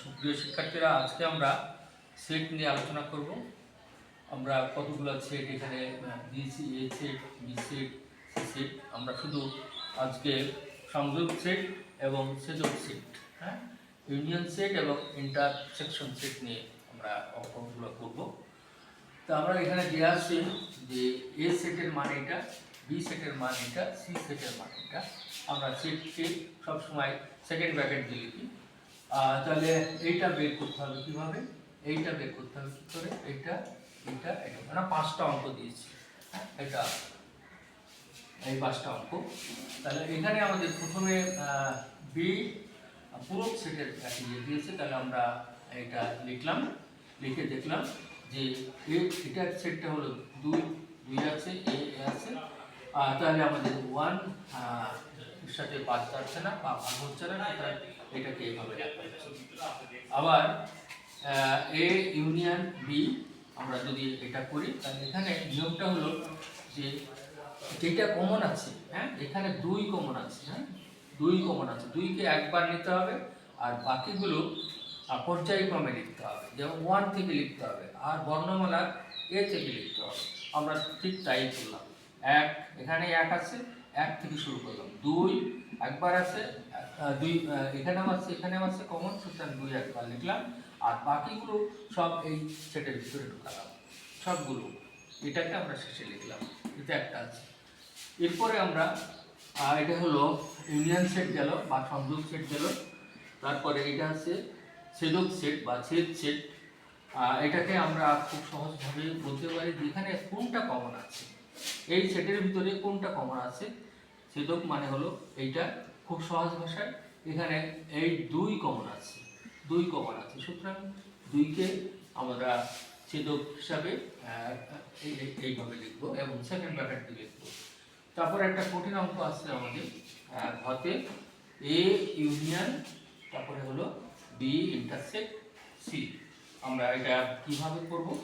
সুপ্রিয় শিক্ষার্থীরা, আজকে আমরা সেট নিয়ে আলোচনা করব। আমরা কতগুলো সেট এখানে দিয়েছি A set B set C set আমরা শুধু আজকে সংযোগ সেট এবং সেযোগ সেট হ্যাঁ? ইউনিয়ন সেট এবং ইন্টারসেকশন সেট নিয়ে আমরা অঙ্কগুলো করব। তো আমরা এখানে দেওয়া আছে যে এ সেটের মান এটা বি সেটের মান এটা সি সেটের মান এটা। আমরা সেটকে সবসময় সেকেন্ড ব্র্যাকেট দিয়ে লিখি। তাহলে এইটা বের করতে হবে কীভাবে? এইটা বের করতে হবে কি করে? এইটা এইটা এটা মানে পাঁচটা অঙ্ক দিয়েছি। এটা, এই পাঁচটা অঙ্ক। তাহলে এখানে আমাদের প্রথমে বি পুরো সেটের একটা ইয়ে দিয়েছে। তাহলে আমরা এটা লিখলাম। লিখে দেখলাম যে এটার সেটটা হলো দুই দুই আছে এ আছে। তাহলে আমাদের ওয়ান সাথে বাদ যাচ্ছে না, বা ভাগ হচ্ছে না এটাকে হচ্ছে আবার এ ইউনিয়ন বি আমরা যদি এটা করি, তাহলে এখানে নিয়মটা হলো যে যেটা কমন আছে হ্যাঁ এখানে দুই কমন আছে হ্যাঁ দুই কমন আছে। দুইকে একবার নিতে হবে, আর বাকিগুলো পর্যায়ক্রমে লিখতে হবে। যেমন ওয়ান থেকে লিখতে হবে, আর বর্ণমালা এ থেকে লিখতে হবে। আমরা ঠিক তাই করলাম। এক, এখানে এক আছে এক থেকে শুরু করলাম। দুই, একবার আছে দুই এখানেও আছে এখানেও আছে কমন সুতরাং দুই একবার লিখলাম। আর বাকিগুলো সব এই সেটের ভিতরে ঢুকালাম। সবগুলো, এটাকে আমরা শেষে লিখলাম। এটা একটা আছে। এরপরে আমরা এটা হলো ইউনিয়ন সেট গেল বা সংযোগ সেট গেল। তারপরে এটা আছে ছেদক সেট বা ছেদ সেট এটাকে আমরা খুব সহজভাবে বলতে পারি যেখানে কোনটা কমন আছে? এই সেটের ভিতরে কোনটা কমন আছে? ছেদক মানে হলো এইটা খুব সহজ ভাষায়। এখানে এই দুই কমন আছে। দুই কমন আছে। সুতরাং দুইকে আমরা ছেদক হিসাবে এই- এই- এইভাবে লিখব এবং সেকেন্ড দিয়ে লিখব। তারপর একটা কঠিন অঙ্ক আছে আমাদের। ঘতে এ ইউনিয়ন তারপরে হলো বি ইন্টারসেক্ট সি আমরা এটা কীভাবে করব?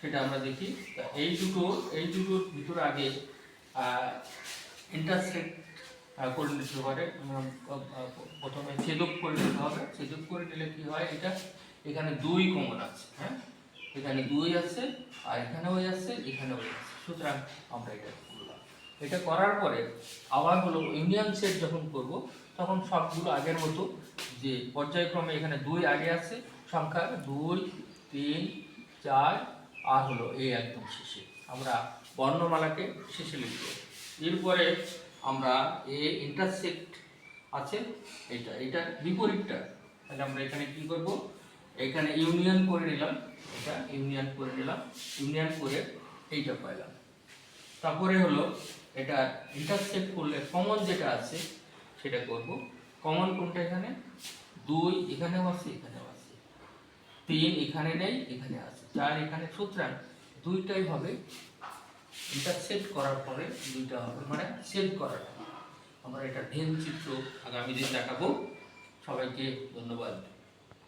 সেটা আমরা দেখি। এই দুটো এই দুটোর ভিতরে আগে ইন্টারসেক্ট করে নিতে পারে প্রথমে ছেদক করে নিতে হবে। ছেদক করে নিলে কি হয়? এটা এখানে দুই কমন আছে হ্যাঁ? এখানে দুই আছে, আর এখানেও আছে এখানেও আছে। সুতরাং আমরা এটা করলাম। এটা করার পরে আবার হলো ইউনিয়ন সেট যখন করব, তখন সবগুলো আগের মতো যে পর্যায়ক্রমে এখানে দুই আগে আছে সংখ্যা দুই, তিন, চার আর হলো এই একদম শেষে আমরা বর্ণমালাকে শেষে লিখব। এরপরে আমরা এ ইন্টারসেক্ট আছে এটা এটা বিপরীতটা। তাহলে আমরা এখানে কি করব? এখানে ইউনিয়ন করে নিলাম, এটা ইউনিয়ন করে নিলাম ইউনিয়ন করে এইটা পাইলাম। তারপরে হলো এটা ইন্টারসেক্ট করলে কমন যেটা আছে, সেটা করব। কমন কোনটা এখানে? দুই, এখানেও আছে, এখানেও তিন এখানে নেই, এখানে আছে। চার এখানে, সুতরাং দুইটাই হবে। এটা সেট করার পরে দুইটা হবে মানে সেট করার আমরা এটা ভেন চিত্র আগামী দিন দেখাবো। সবাইকে ধন্যবাদ।